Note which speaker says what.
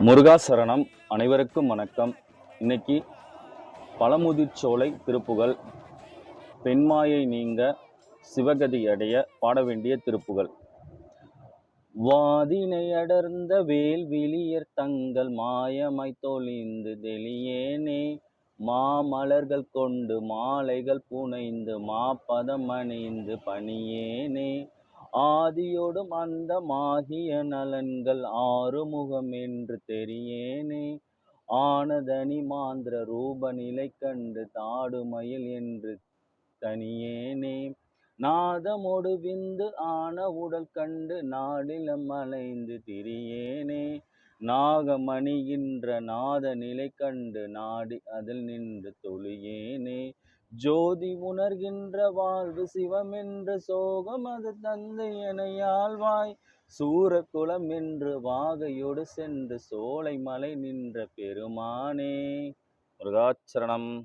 Speaker 1: முருகாசரணம். அனைவருக்கும் வணக்கம். இன்னைக்கு பழமுதிர்ச்சோலை திருப்புகள் பெண்மாயை நீங்க சிவகதி அடைய பாட வேண்டிய திருப்புகள். வாதினை அடர்ந்த வேல்விழியர் தங்கள் மாயமாய் தொழிந்து தெளியேனே. மாமலர்கள் கொண்டு மாலைகள் புனைந்து மாப்பதம் அணிந்து பணியேனே. ஆதியோடும் அந்தமாகிய நலன்கள் ஆறுமுகம் என்று தெரியேனே. ஆனதனி மாந்திர ரூப நிலை கண்டு தாடுமயில் என்று தனியேனே. நாதமொடு விந்து ஆன உடல் கண்டு நாடிலம் அலைந்து திரியேனே. நாகமணிகின்ற நாத நிலை கண்டு நாடி அதில் நின்று தொழியேனே ஜோதி உணர்கின்ற வாழ்வு சிவமென்ற சோகம் அது தந்தை எனையாழ்வாய். சூரக்குளம் என்று வாகையோடு சென்று சோலை மலை நின்ற பெருமானே. முருகாச்சரணம்.